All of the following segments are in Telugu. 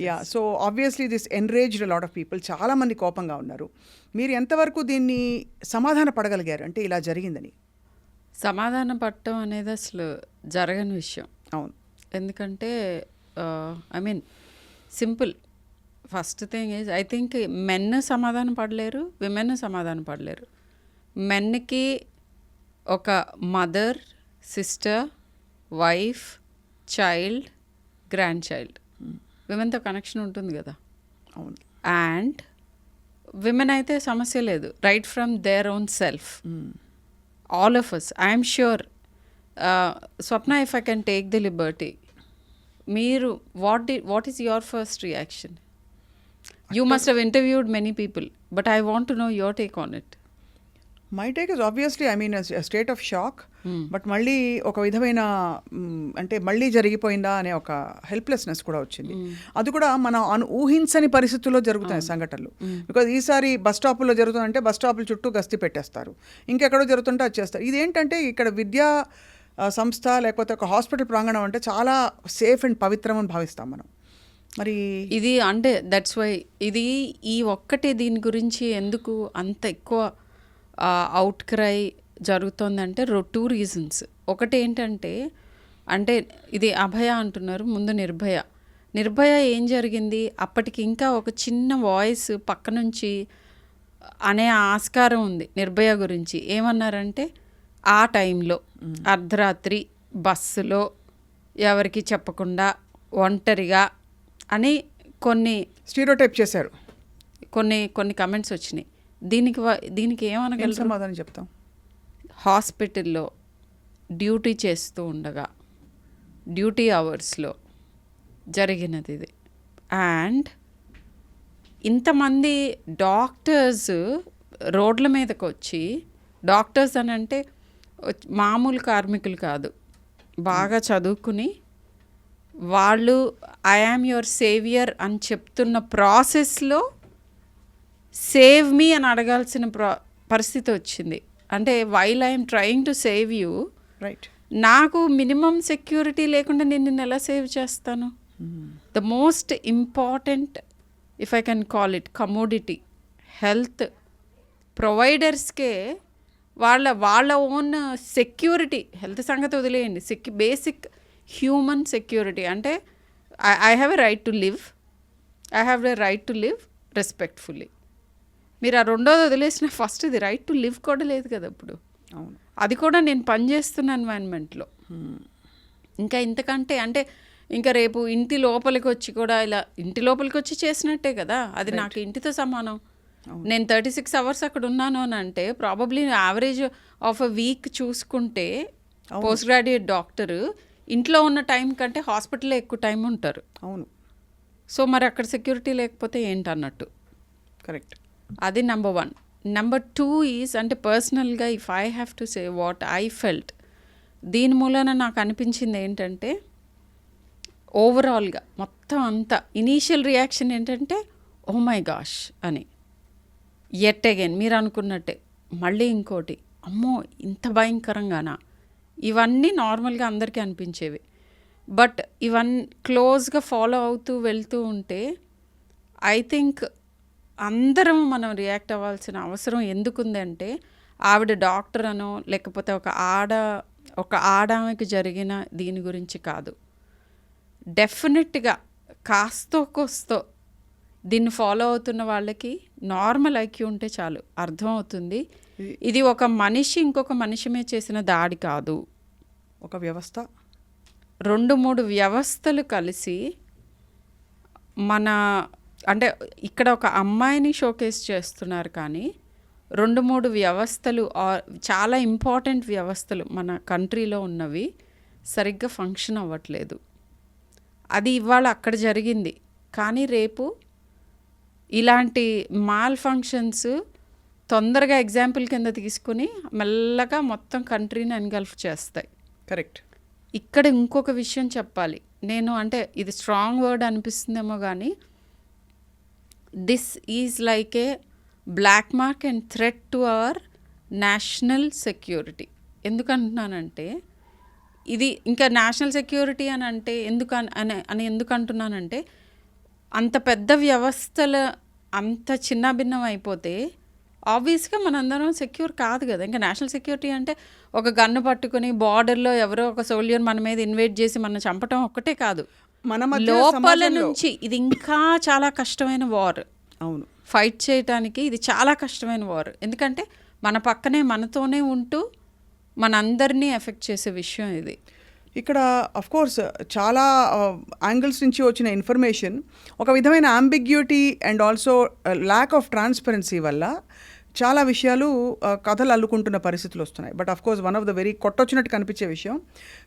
Yeah so obviously this enraged lot of people చాలా మంది కోపంగా ఉన్నారు. మీరు ఎంతవరకు దీన్ని సమాధాన పడగలిగారు? అంటే ఇలా జరిగిందని. సమాధానం పడటం అనేది అసలు జరగని విషయం. అవును. ఎందుకంటే I mean simple. First thing is I think men సమాధానం పడలేరు విమెన్ సమాధానం పడలేరు. మెన్కి ఒక mother sister wife child grandchild విమెన్తో connection ఉంటుంది కదా. అవును. అండ్ విమెన్ అయితే సమస్య లేదు. Right from their own self. of us. i'm sure uh, swapna if i can take the liberty మీరు what the what is your first reaction? You must have interviewed many people but I want to know your take on it. My take is obviously I mean state of shock but మళ్ళీ ఒక విధమైన అంటే మళ్ళీ జరిగిపోయిందా అనే ఒక హెల్ప్లెస్నెస్ కూడా వచ్చింది. అది కూడా మనం అను ఊహించని పరిస్థితుల్లో జరుగుతాయి సంఘటనలు. బికాజ్ ఈసారి బస్ స్టాపుల్లో జరుగుతుందంటే బస్ స్టాపుల చుట్టూ గస్తీ పెట్టేస్తారు. ఇంకెక్కడో జరుగుతుంటే అది చేస్తారు. ఇదేంటంటే ఇక్కడ విద్యా సంస్థ లేకపోతే ఒక హాస్పిటల్ ప్రాంగణం అంటే చాలా సేఫ్ అండ్ పవిత్రం అని భావిస్తాం మనం. మరి ఇది అంటే దట్స్ వై ఇది ఈ ఒక్కటే దీని గురించి ఎందుకు అంత ఎక్కువ అవుట్ క్రై జరుగుతోందంటే టూ రీజన్స్ ఒకటి ఏంటంటే అంటే ఇది అభయ అంటున్నారు ముందు నిర్భయ. నిర్భయ ఏం జరిగింది? అప్పటికి ఇంకా ఒక చిన్న వాయిస్ పక్క నుంచి అనే ఆస్కారం ఉంది నిర్భయ గురించి. ఏమన్నారంటే ఆ టైంలో అర్ధరాత్రి బస్సులో ఎవరికి చెప్పకుండా ఒంటరిగా అని కొన్ని స్టీరియోటైప్ చేశారు. కొన్ని కొన్ని కమెంట్స్ వచ్చినాయి. దీనికి దీనికి ఏం ఏమనగలరు సమాధానం చెప్తాం హాస్పిటల్లో డ్యూటీ చేస్తూ ఉండగా డ్యూటీ అవర్స్లో జరిగినది ఇది అండ్ ఇంతమంది డాక్టర్స్ రోడ్ల మీదకి వచ్చి డాక్టర్స్ అని అంటే మామూలు కార్మికులు కాదు బాగా చదువుకుని వాళ్ళు ఐ యామ్ యువర్ సేవియర్ అని చెప్తున్న ప్రాసెస్లో సేవ్ మీ అని అడగాల్సిన ప్రా పరిస్థితి వచ్చింది. అంటే while I'm trying to save you right నాకు మినిమం సెక్యూరిటీ లేకుండా నేను నిన్ను ఎలా సేవ్ చేస్తాను? The most important if I can call it commodity health ప్రొవైడర్స్కే వాళ్ళ వాళ్ళ ఓన్ సెక్యూరిటీ హెల్త్ సంగతి వదిలేయండి. సెక్యూ బేసిక్ హ్యూమన్ సెక్యూరిటీ అంటే I have a right to live I have a right to live respectfully మీరు ఆ రెండోది వదిలేసిన ఫస్ట్ ఇది రైట్ టు లివ్ కూడా లేదు కదా ఇప్పుడు. అవును. అది కూడా నేను పనిచేస్తున్న ఎన్వైరన్మెంట్లో ఇంకా ఇంతకంటే అంటే ఇంకా రేపు ఇంటి లోపలికి వచ్చి కూడా ఇలా ఇంటి లోపలికి వచ్చి చేసినట్టే కదా అది నాకు ఇంటితో సమానం. నేను థర్టీ సిక్స్ అవర్స్ అక్కడ ఉన్నాను అని అంటే probably average of a week చూసుకుంటే పోస్ట్ గ్రాడ్యుయేట్ డాక్టర్ ఇంట్లో ఉన్న టైం కంటే హాస్పిటల్లో ఎక్కువ టైం ఉంటారు. అవును. సో మరి అక్కడ సెక్యూరిటీ లేకపోతే ఏంటన్నట్టు. కరెక్ట్ అది number one number two is అంటే పర్సనల్గా if I have to say what I felt దీని మూలన నాకు అనిపించింది ఏంటంటే ఓవరాల్గా మొత్తం అంతా ఇనీషియల్ రియాక్షన్ ఏంటంటే ఓ మై గాష్ అని. ఎట్ అగైన్ మీరు అనుకున్నట్టే మళ్ళీ ఇంకోటి అమ్మో ఇంత భయంకరంగానా? ఇవన్నీ నార్మల్గా అందరికీ అనిపించేవి. బట్ ఇవన్నీ క్లోజ్గా ఫాలో అవుతూ వెళ్తూ ఉంటే ఐ థింక్ అందరం మనం రియాక్ట్ అవ్వాల్సిన అవసరం ఎందుకుందంటే ఆవిడ డాక్టర్ అనో లేకపోతే ఒక ఆడ ఒక ఆడామెకి జరిగిన దీని గురించి కాదు. డెఫినెట్గా కాస్తో కోస్తో దీన్ని ఫాలో అవుతున్న వాళ్ళకి నార్మల్ ఐక్యూ ఉంటే చాలు అర్థమవుతుంది. ఇది ఒక మనిషి ఇంకొక మనిషి మీద చేసిన దాడి కాదు. ఒక వ్యవస్థ? రెండు మూడు వ్యవస్థలు కలిసి మన అంటే ఇక్కడ ఒక అమ్మాయిని షోకేస్ చేస్తున్నారు కానీ రెండు మూడు వ్యవస్థలు చాలా ఇంపార్టెంట్ వ్యవస్థలు మన కంట్రీలో ఉన్నవి సరిగ్గా ఫంక్షన్ అవ్వట్లేదు. అది ఇవాళ అక్కడ జరిగింది. కానీ రేపు ఇలాంటి మాల్ ఫంక్షన్స్ తొందరగా ఎగ్జాంపుల్ కింద తీసుకుని మెల్లగా మొత్తం కంట్రీని ఎన్గల్ఫ్ చేస్తాయి. కరెక్ట్. ఇక్కడ ఇంకొక విషయం చెప్పాలి. నేను అంటే ఇది స్ట్రాంగ్ వర్డ్ అనిపిస్తుందేమో కానీ this is like a black mark and threat to our national security. ఎందుకంటున్నానంటే ఇది ఇంకా నేషనల్ సెక్యూరిటీ అని అంటే ఎందుకు అని అని ఎందుకు అంటున్నానంటే అంత పెద్ద వ్యవస్థల అంత చిన్న భిన్నం అయిపోతే ఆబ్వియస్గా మనందరం సెక్యూర్ కాదు కదా. ఇంకా నేషనల్ సెక్యూరిటీ అంటే ఒక గన్ను పట్టుకుని బార్డర్లో ఎవరో ఒక సోల్జర్ మన మీద ఇన్వైట్ చేసి మనం చంపటం ఒక్కటే కాదు. మన లోపల నుంచి ఇది ఇంకా చాలా కష్టమైన వార్ అవును. ఫైట్ చేయటానికి ఇది చాలా కష్టమైన వార్ ఎందుకంటే మన పక్కనే మనతోనే ఉంటూ మనందరినీ ఎఫెక్ట్ చేసే విషయం ఇది. ఇక్కడ అఫ్ కోర్స్ చాలా యాంగిల్స్ నుంచి వచ్చిన ఇన్ఫర్మేషన్ ఒక విధమైన ambiguity and also lack of transparency వల్ల చాలా విషయాలు uh, కథలు అల్లుకుంటున్న పరిస్థితులు వస్తున్నాయి. But of course one of the very కొట్టొచ్చినట్టు కనిపించే విషయం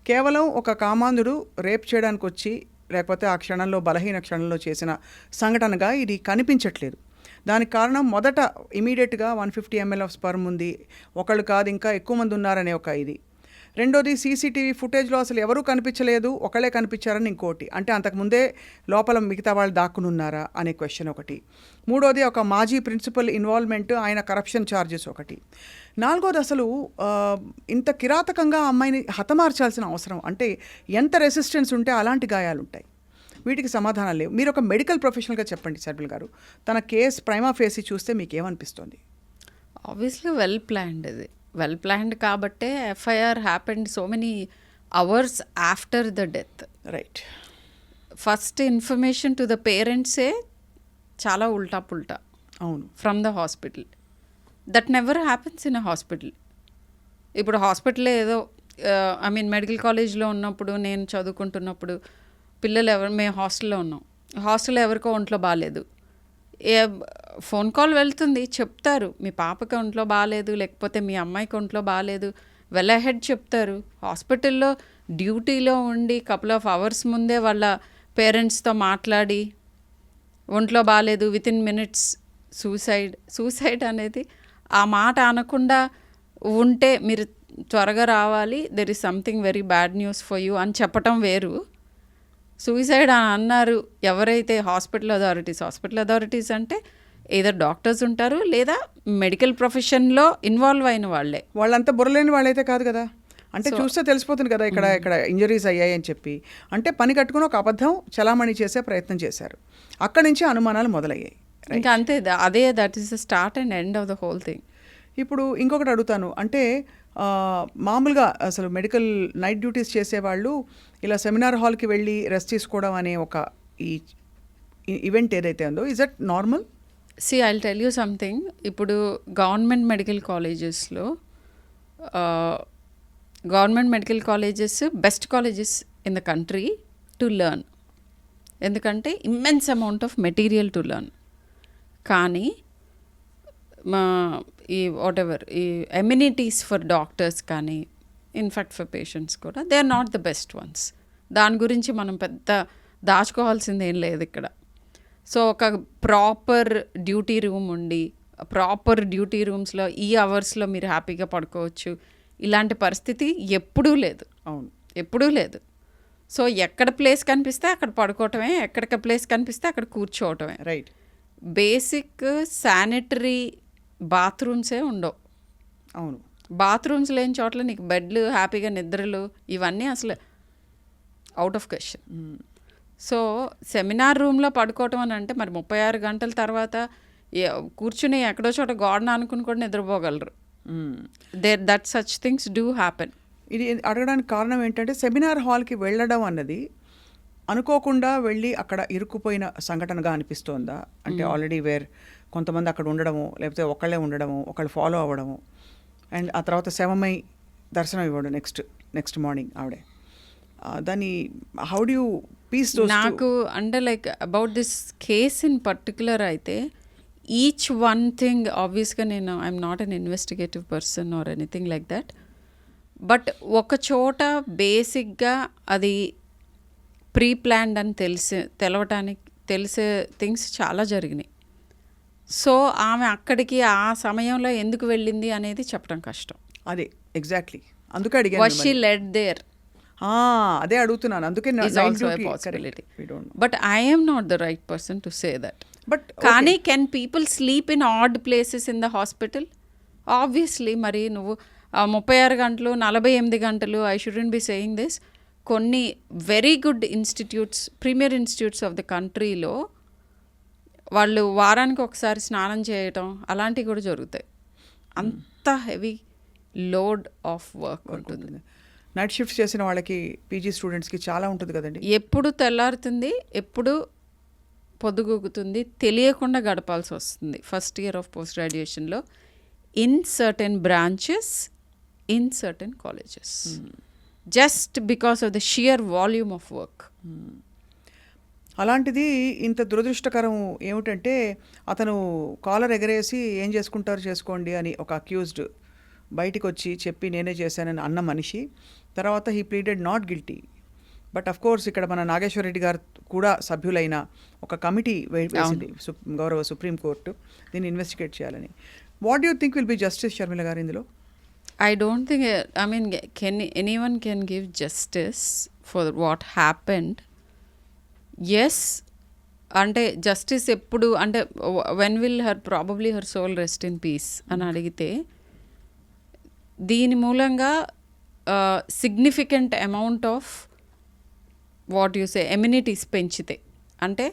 కేవలం ఒక కామాంధుడు రేప్ చేయడానికి వచ్చి లేకపోతే ఆ క్షణంలో బలహీన క్షణంలో చేసిన సంఘటనగా ఇది కనిపించట్లేదు. దానికి కారణం మొదట ఇమీడియట్గా one fifty ML of sperm ఉంది. ఒకళ్ళు కాదు ఇంకా ఎక్కువ మంది ఉన్నారనే ఒక ఇది. రెండోది సీసీటీవీ ఫుటేజ్లో అసలు ఎవరూ కనిపించలేదు ఒకళ్ళే కనిపించారని ఇంకోటి. అంటే అంతకుముందే లోపల మిగతా వాళ్ళు దాక్కునున్నారా అనే క్వశ్చన్ ఒకటి. మూడోది ఒక మాజీ ప్రిన్సిపల్ ఇన్వాల్వ్మెంట్ ఆయన కరప్షన్ ఛార్జెస్ ఒకటి. నాలుగోది అసలు ఇంత కిరాతకంగా అమ్మాయిని హతమార్చాల్సిన అవసరం. అంటే ఎంత రెసిస్టెన్స్ ఉంటే అలాంటి గాయాలు ఉంటాయి వీటికి సమాధానాలు లేవు. మీరు ఒక మెడికల్ ప్రొఫెషనల్గా చెప్పండి సర్బిల్ గారు. తన కేస్ ప్రైమా ఫేసి చూస్తే మీకు ఏమనిపిస్తుంది ఆబ్వియస్లీ వెల్ ప్లాన్డ్ ఇది వెల్ ప్లాన్డ్ కాబట్టే FIR happened so many hours after the death right first information to the పేరెంట్సే చాలా ఉల్టా పుల్టా. అవును. From the hospital that never happens in a hospital ఇప్పుడు హాస్పిటల్ ఏదో ఐ మీన్ మెడికల్ కాలేజ్లో ఉన్నప్పుడు నేను చదువుకుంటున్నప్పుడు పిల్లలు ఎవరు మేము హాస్టల్లో ఉన్నాం. హాస్టల్లో ఎవరికో ఒంట్లో బాగాలేదు ఏ ఫోన్ కాల్ వెళ్తుంది చెప్తారు. మీ పాపకి ఒంట్లో బాగాలేదు లేకపోతే మీ అమ్మాయికి ఒంట్లో బాగాలేదు వెల్ హెడ్ చెప్తారు. హాస్పిటల్లో డ్యూటీలో ఉండి కపుల్ ఆఫ్ అవర్స్ ముందే వాళ్ళ పేరెంట్స్తో మాట్లాడి ఒంట్లో బాగాలేదు within minutes suicide suicide అనేది ఆ మాట అనకుండా ఉంటే మీరు త్వరగా రావాలి there is something very bad news for you అని చెప్పటం వేరు. సూసైడ్ అని అన్నారు ఎవరైతే హాస్పిటల్ అథారిటీస్ హాస్పిటల్ అథారిటీస్ అంటే ఏదో డాక్టర్స్ ఉంటారు లేదా మెడికల్ ప్రొఫెషన్లో ఇన్వాల్వ్ అయిన వాళ్ళే. వాళ్ళంతా బుర్రలేని వాళ్ళైతే కాదు కదా. అంటే చూస్తే తెలిసిపోతుంది కదా ఇక్కడ ఇక్కడ ఇంజరీస్ అయ్యాయి అని చెప్పి. అంటే పని కట్టుకుని ఒక అబద్ధం చలామణి చేసే ప్రయత్నం చేశారు. అక్కడి నుంచి అనుమానాలు మొదలయ్యాయి. ఇంకా అంతే అదే that is the start and end of the whole thing. ఇప్పుడు ఇంకొకటి అడుగుతాను. అంటే మామూలుగా అసలు మెడికల్ నైట్ డ్యూటీస్ చేసేవాళ్ళు ఇలా సెమినార్ హాల్కి వెళ్ళి రెస్ట్ తీసుకోవడం అనే ఒక ఈ ఈవెంట్ ఏదైతే ఉందో is at normal see I tell you something ఇప్పుడు గవర్నమెంట్ మెడికల్ కాలేజెస్లో government medical colleges best colleges in the country to learn ఎందుకంటే immense amount of material to learn కానీ మా ఈ వాట్ ఎవర్ ఈ ఎమ్యూనిటీస్ ఫర్ డాక్టర్స్ కానీ ఇన్ఫాక్ట్ ఫర్ పేషెంట్స్ కూడా they are not the best ones దాని గురించి మనం పెద్ద దాచుకోవాల్సింది ఏం లేదు ఇక్కడ. సో ఒక ప్రాపర్ డ్యూటీ రూమ్ ఉండి ప్రాపర్ డ్యూటీ రూమ్స్లో ఈ అవర్స్లో మీరు హ్యాపీగా పడుకోవచ్చు. ఇలాంటి పరిస్థితి ఎప్పుడూ లేదు. అవును. ఎప్పుడూ లేదు. సో ఎక్కడ ప్లేస్ కనిపిస్తే అక్కడ పడుకోవటమే ఎక్కడ ప్లేస్ కనిపిస్తే అక్కడ కూర్చోవటమే. రైట్. బేసిక్ శానిటరీ బాత్రూమ్సే ఉండవు. అవును. బాత్రూమ్స్ లేని చోట్ల నీకు బెడ్లు హ్యాపీగా నిద్రలు ఇవన్నీ అసలు out of question so seminar రూమ్లో పడుకోవటం అని అంటే మరి ముప్పై ఆరు గంటల తర్వాత కూర్చుని ఎక్కడో చోట గోడన అనుకుని కూడా నిద్రపోగలరు. There that such things do happen ఇది అడగడానికి కారణం ఏంటంటే సెమినార్ హాల్కి వెళ్ళడం అన్నది అనుకోకుండా వెళ్ళి అక్కడ ఇరుక్కుపోయిన సంఘటనగా అనిపిస్తోందా? అంటే ఆల్రెడీ వేర్ కొంతమంది అక్కడ ఉండడము లేకపోతే ఒకళ్ళే ఉండడము ఒకళ్ళు ఫాలో అవ్వడము అండ్ ఆ తర్వాత శవమై దర్శనం ఇవ్వడం నెక్స్ట్ నెక్స్ట్ మార్నింగ్ ఆవిడే. ఆ, దాన్ని హౌ డూ పీస్ నాకు అంటే like about this case in particular అయితే ఈచ్ వన్ థింగ్ ఆబ్వియస్గా నేను I'm not an investigative person or anything like that but ఒక చోట బేసిక్గా అది ప్రీ ప్లాన్డ్ అని తెలిసి తెలవటానికి తెలిసే థింగ్స్ చాలా జరిగినాయి. సో ఆమె అక్కడికి ఆ సమయంలో ఎందుకు వెళ్ళింది అనేది చెప్పడం కష్టం. అదే ఎగ్జాక్ట్లీ అందుకే అడిగాను వాజ్ షీ లెట్ దేర్ అదే అడుగుతున్నాను. అందుకే I am not the right person to say that. But కానీ can people sleep in odd places in the hospital obviously మరి నువ్వు ముప్పై ఆరు గంటలు నలభై ఎనిమిది గంటలు I shouldn't be saying this కొన్ని very good institutes premier institutes of the కంట్రీలో వాళ్ళు వారానికి ఒకసారి స్నానం చేయటం అలాంటివి కూడా జరుగుతాయి. అంత హెవీ లోడ్ ఆఫ్ వర్క్ ఉంటుంది. నైట్ షిఫ్ట్స్ చేసిన వాళ్ళకి పీజీ స్టూడెంట్స్కి చాలా ఉంటుంది కదండి. ఎప్పుడు తెల్లారుతుంది ఎప్పుడు పొద్దుగూకుతుంది తెలియకుండా గడపాల్సి వస్తుంది. First year of post గ్రాడ్యుయేషన్లో in certain branches in certain colleges just because of the sheer volume of work అలాంటిది ఇంత దురదృష్టకరం ఏమిటంటే అతను కాలర్ ఎగరేసి ఏం చేసుకుంటారు చేసుకోండి అని ఒక అక్యూజ్డ్ బయటికి వచ్చి చెప్పి నేనే చేశానని అన్న మనిషి తర్వాత he pleaded not guilty but of course ఇక్కడ మన నాగేశ్వర రెడ్డి గారు కూడా సభ్యులైన ఒక కమిటీ వేసింది. గౌరవ సుప్రీంకోర్టు దీన్ని ఇన్వెస్టిగేట్ చేయాలని. What you think will be justice Sharmila garu ఇందులో? I don't think I mean can anyone can give justice for what happened yes అంటే జస్టిస్ ఎప్పుడు అంటే when will her probably her soul rest in peace అని అడిగితే దీని మూలంగా significant amount of what you say immunities పెంచితే. అంటే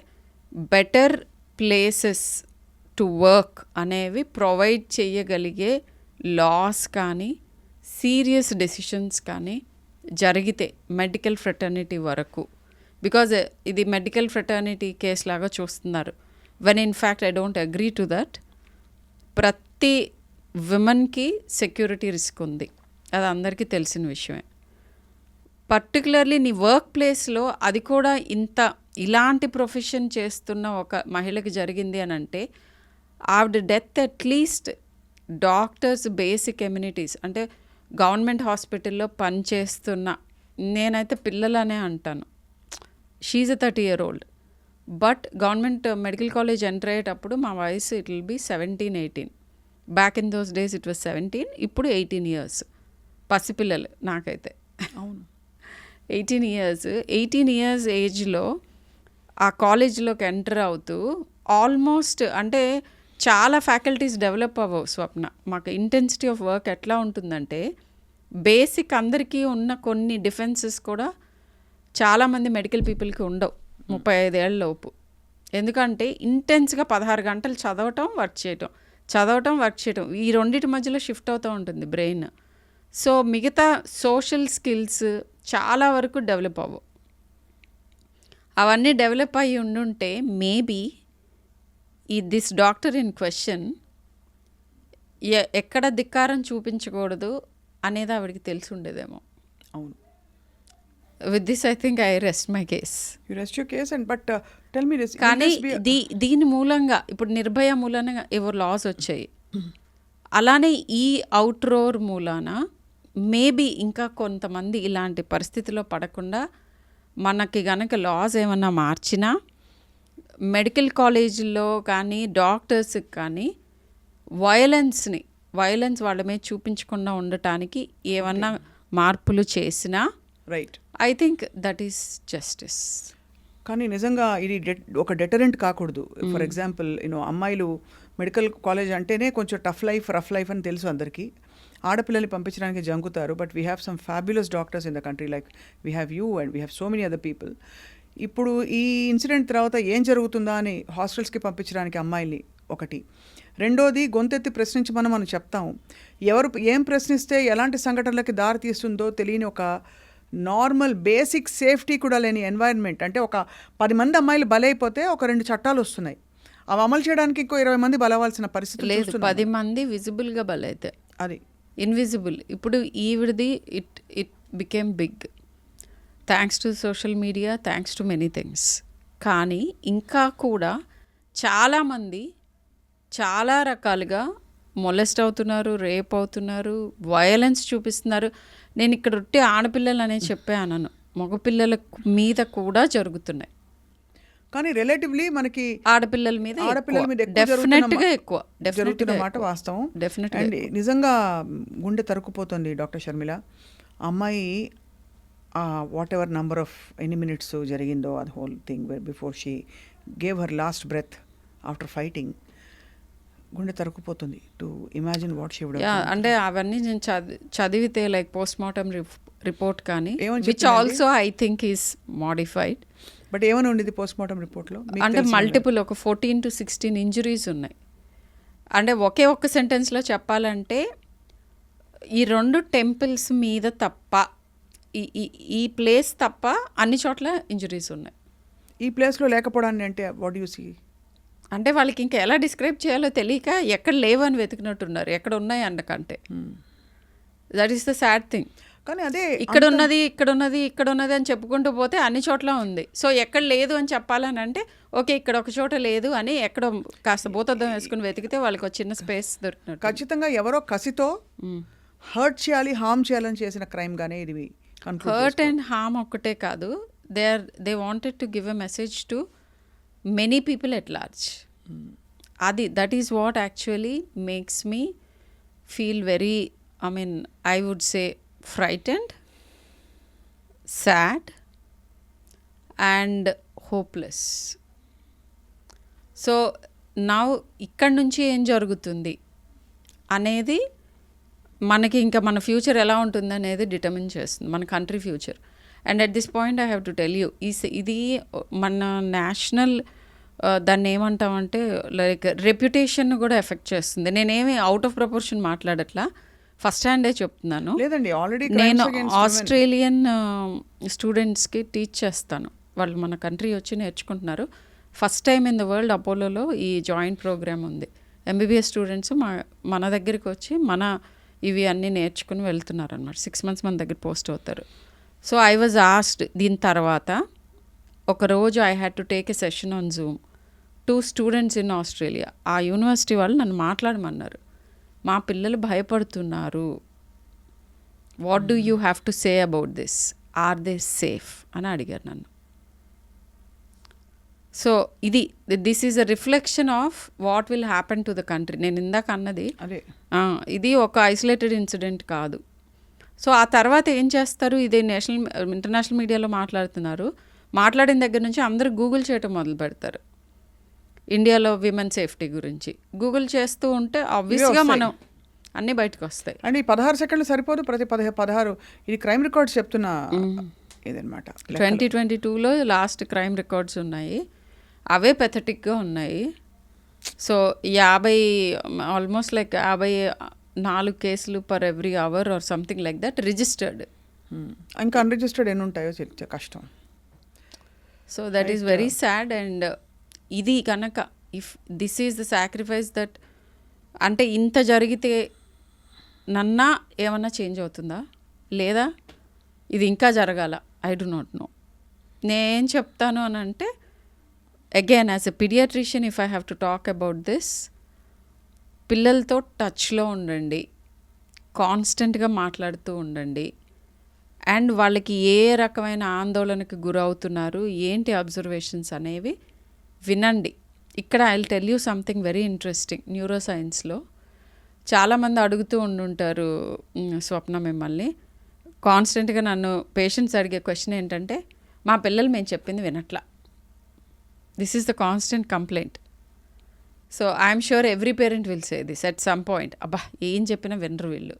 బెటర్ ప్లేసెస్ టు వర్క్ అనేవి ప్రొవైడ్ చేయగలిగే లాస్ కానీ సీరియస్ డెసిషన్స్ కానీ జరిగితే మెడికల్ ఫ్రెటర్నిటీ వరకు. బికాజ్ ఇది మెడికల్ ఫ్రెటర్నిటీ కేసు లాగా చూస్తున్నారు. When in fact I don't agree to that ప్రతి విమెన్కి సెక్యూరిటీ రిస్క్ ఉంది. అది అందరికీ తెలిసిన విషయమే. పర్టికులర్లీ నీ వర్క్ ప్లేస్లో అది కూడా ఇంత ఇలాంటి ప్రొఫెషన్ చేస్తున్న ఒక మహిళకి జరిగింది అని అంటే ఆవిడ death at least doctors basic amenities అంటే గవర్నమెంట్ హాస్పిటల్లో పనిచేస్తున్న నేనైతే పిల్లలనే అంటాను. She's thirty year old but government medical college enter అయ్యేటప్పుడు మా వయసు it will be seventeen eighteen back in those days it was seventeen ఇప్పుడు ఎయిటీన్ ఇయర్స్ పసిపిల్లలు నాకైతే. అవును. ఎయిటీన్ ఇయర్స్ ఎయిటీన్ ఇయర్స్ ఏజ్లో ఆ కాలేజ్లోకి ఎంటర్ అవుతూ ఆల్మోస్ట్ అంటే చాలా ఫ్యాకల్టీస్ డెవలప్ అవ్వవు స్వప్న. మాకు ఇంటెన్సిటీ ఆఫ్ వర్క్ ఎట్లా ఉంటుందంటే బేసిక్ అందరికీ ఉన్న కొన్ని డిఫెన్సెస్ కూడా చాలామంది మెడికల్ పీపుల్కి ఉండవు ముప్పై ఐదేళ్ళ లోపు. ఎందుకంటే ఇంటెన్స్గా పదహారు గంటలు చదవటం వర్క్ చేయటం చదవటం వర్క్ చేయటం ఈ రెండింటి మధ్యలో షిఫ్ట్ అవుతూ ఉంటుంది బ్రెయిన్. సో మిగతా సోషల్ స్కిల్స్ చాలా వరకు డెవలప్ అవ్వవు అవన్నీ డెవలప్ అయ్యి ఉండుంటే మేబీ ఈ దిస్ డాక్టర్ ఇన్ క్వశ్చన్ ఎక్కడ ధిక్కారం చూపించకూడదు అనేది ఆవిడకి తెలిసి ఉండేదేమో అవును with this I think I rest my case you rest you case and but tell me this కానీ దీ దీని మూలంగా ఇప్పుడు నిర్భయ మూలంగా ఎవరు లాస్ వచ్చాయి? అలానే ఈ అవుట్రోర్ మూలాన మేబీ ఇంకా కొంతమంది ఇలాంటి పరిస్థితిలో పడకుండా మనకి గనక లాస్ ఏమన్నా మార్చినా మెడికల్ కాలేజీల్లో కానీ డాక్టర్స్కి కానీ వయలెన్స్ని వయలెన్స్ వాళ్ళ మీద చూపించకుండా ఉండటానికి ఏమన్నా మార్పులు చేసినా right I think that is justice కానీ నిజంగా ఇది ఒక డెటరెంట్ కాకూడదు. ఫర్ ఎగ్జాంపుల్ యూనో అమ్మాయిలు మెడికల్ కాలేజ్ అంటేనే కొంచెం టఫ్ లైఫ్ రఫ్ లైఫ్ అని తెలుసు అందరికీ. ఆడపిల్లల్ని పంపించడానికి జంకుతారు but we have some fabulous doctors in the country like we have you and we have so many other people ఇప్పుడు ఈ ఇన్సిడెంట్ తర్వాత ఏం జరుగుతుందా అని హాస్టల్స్కి పంపించడానికి అమ్మాయిల్ని ఒకటి. రెండోది గొంతెత్తి ప్రశ్నించమని మనం చెప్తాం. ఎవరు ఏం ప్రశ్నిస్తే ఎలాంటి సంఘటనలకి దారి తీస్తుందో తెలియని ఒక నార్మల్ బేసిక్ సేఫ్టీ కూడా లేని ఎన్వైరన్మెంట్ అంటే ఒక పది మంది అమ్మాయిలు బలైపోతే ఒక రెండు చట్టాలు వస్తున్నాయి. అవి అమలు చేయడానికి ఇంకో ఇరవై మంది బలవాల్సిన పరిస్థితి లేదు పది మంది విజిబుల్గా బలైతే. అది. ఇన్విజిబుల్ ఇప్పుడు ఈవిడిది it it became big thanks to social media thanks to many things కానీ ఇంకా కూడా చాలామంది చాలా రకాలుగా మొలెస్ట్ అవుతున్నారు రేప్ అవుతున్నారు వయలెన్స్ చూపిస్తున్నారు. నేను ఇక్కడ ఉట్టి ఆడపిల్లలు అనే చెప్పే అనను మగపిల్లల మీద కూడా జరుగుతున్నాయి. కానీ రిలేటివ్లీ మనకి ఆడపిల్లల మీద ఆడపిల్లల మీద ఎక్కువ డెఫినెట్ జరుగుతున్న గా ఎక్కువ. డెఫినెట్ మాట వాస్తవం. Definitely అండ్ నిజంగా గుండె తరుక్కుపోతుంది డాక్టర్ షర్మిల. అమ్మాయి వాట్ ఎవర్ నంబర్ ఆఫ్ ఎన్ని మినిట్స్ జరిగిందో అది whole thing before she gave her last breath after fighting గుండె తరుక్కుపోతుంది. టు ఇమాజిన్ వాట్ షీ అంటే అవన్నీ నేను చదివి చదివితే లైక్ పోస్ట్ మార్టం రిపోర్ట్ కానీ which? Also I think is modified but ఏమని ఉండింది పోస్ట్ మార్టం రిపోర్ట్లో అంటే మల్టిపుల్ ఒక ఫోర్టీన్ టు సిక్స్టీన్ ఇంజురీస్ ఉన్నాయి. అంటే ఒకే ఒక్క సెంటెన్స్లో చెప్పాలంటే ఈ రెండు టెంపుల్స్ మీద తప్ప ఈ ప్లేస్ తప్ప అన్ని చోట్ల ఇంజురీస్ ఉన్నాయి. ఈ ప్లేస్లో లేకపోవడాన్ని అంటే వాట్ యూ సీ అంటే వాళ్ళకి ఇంకా ఎలా డిస్క్రైబ్ చేయాలో తెలియక ఎక్కడ లేవని వెతికినట్టున్నారు ఎక్కడ ఉన్నాయి అన్నకంటే that is the sad thing కానీ అదే ఇక్కడ ఉన్నది ఇక్కడ ఉన్నది ఇక్కడ ఉన్నది అని చెప్పుకుంటూ పోతే అన్ని చోట్ల ఉంది. సో ఎక్కడ లేదు అని చెప్పాలని అంటే ఓకే ఇక్కడ ఒక చోట లేదు అని ఎక్కడ కాస్త భూతద్దం వేసుకుని వెతికితే వాళ్ళకి ఒక చిన్న స్పేస్ దొరికినట్టు. ఖచ్చితంగా ఎవరో కసితో హర్ట్ చేయాలి హార్మ్ చేయాలని చేసిన క్రైమ్ గానే ఇది హర్ట్ అండ్ హార్మ్ ఒక్కటే కాదు they are they wanted to give a message to many people at large. అది that is what actually makes me feel very I mean I would say frightened sad and hopeless so నా ఇక్కడ నుంచి ఏం జరుగుతుంది అనేది మనకి ఇంకా మన ఫ్యూచర్ ఎలా ఉంటుంది అనేది డిటర్మిన్ చేస్తుంది మన country future. And at this point I have to tell you ఈ ఇది మన నేషనల్ uh, దాన్ని ఏమంటామంటే లైక్ రెప్యుటేషన్ కూడా ఎఫెక్ట్ చేస్తుంది. నేనేమి అవుట్ ఆఫ్ ప్రపోర్షన్ మాట్లాడట్లా ఫస్ట్ హ్యాండే చెప్తున్నాను. లేదండి ఆల్రెడీ నేను ఆస్ట్రేలియన్ స్టూడెంట్స్కి టీచ్ చేస్తాను. వాళ్ళు మన కంట్రీ వచ్చి నేర్చుకుంటున్నారు. First time in the world అపోలోలో ఈ జాయింట్ ప్రోగ్రామ్ ఉంది. ఎంబీబీఎస్ స్టూడెంట్స్ మా మన దగ్గరికి వచ్చి మన ఇవి అన్నీ నేర్చుకుని వెళ్తున్నారు అనమాట సిక్స్ మంత్స్ మన దగ్గర పోస్ట్ అవుతారు. సో ఐ వాజ్ ఆస్డ్ దీని తర్వాత ఒకరోజు I had to take a session on Zoom to students in Australia ఆ యూనివర్సిటీ వాళ్ళు నన్ను మాట్లాడమన్నారు. మా పిల్లలు భయపడుతున్నారు. What do you have to say about this are they safe అని అడిగారు నన్ను. సో ఇది this is a reflection of what will happen to the country నేను ఇందాక అన్నది ఇది ఒక ఐసోలేటెడ్ ఇన్సిడెంట్ కాదు. సో ఆ తర్వాత ఏం చేస్తారు? ఇది నేషనల్ ఇంటర్నేషనల్ మీడియాలో మాట్లాడుతున్నారు. మాట్లాడిన దగ్గర నుంచి అందరూ గూగుల్ చేయటం మొదలు పెడతారు ఇండియాలో విమెన్ సేఫ్టీ గురించి. గూగుల్ చేస్తూ ఉంటే ఆబ్వియస్గా. మనం అన్నీ బయటకు వస్తాయి అండ్ ఈ పదహారు సెకండ్లు సరిపోదు ప్రతి పదిహే పదహారు. ఇది క్రైమ్ రికార్డ్స్ చెప్తున్న ఇదనమాట ట్వంటీ ట్వంటీ టూలో లాస్ట్ క్రైమ్ రికార్డ్స్ ఉన్నాయి. అవే పెథటిక్గా ఉన్నాయి. సో యాభై ఆల్మోస్ట్ లైక్ యాభై నాలుగు కేసులు per every hour or something like that registered. ఇంకా అన్రిజిస్టర్డ్ ఎన్ని ఉంటాయో చెప్తే కష్టం. So that is very sad and ఇది కనుక if this is the sacrifice that అంటే ఇంత జరిగితే నన్నా ఏమన్నా చేంజ్ అవుతుందా? లేదా? ఇది ఇంకా జరగాల? ఐ డు నాట్ నో నేను చెప్తాను అని అంటే again as a pediatrician if I have to talk about this పిల్లలతో టచ్లో ఉండండి. కాన్స్టెంట్గా మాట్లాడుతూ ఉండండి. అండ్ వాళ్ళకి ఏ రకమైన ఆందోళనకు గురవుతున్నారు? ఏంటి అబ్జర్వేషన్స్ అనేవి? వినండి. ఇక్కడ I tell you something very interesting neuro సైన్స్లో చాలామంది అడుగుతూ ఉండుంటారు "మ్, స్వప్న మిమ్మల్ని. కాన్స్టెంట్గా నన్ను పేషెంట్స్ అడిగే క్వశ్చన్ ఏంటంటే మా పిల్లలు మేము చెప్పింది వినట్లా. This is the constant complaint so I'm sure every parent will say this at some point అబ్బా ఏం చెప్పినా వినరు వీళ్ళు.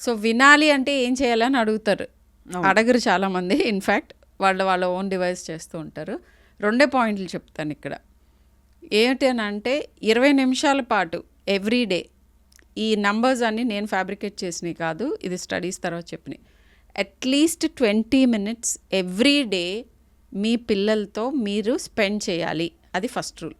సో వినాలి అంటే ఏం చేయాలని అడుగుతారు. అడగరు చాలామంది. ఇన్ఫ్యాక్ట్ వాళ్ళ వాళ్ళ ఓన్ డివైస్ చేస్తూ ఉంటారు. రెండే పాయింట్లు చెప్తాను ఇక్కడ. ఏంటి అని అంటే ఇరవై నిమిషాల పాటు ఎవ్రీ డే ఈ నంబర్స్ అన్ని నేను ఫ్యాబ్రికేట్ చేసినవి కాదు ఇది స్టడీస్ తర్వాత చెప్పినాయి at least twenty minutes every day మీ పిల్లలతో మీరు స్పెండ్ చేయాలి. అది ఫస్ట్ రూల్.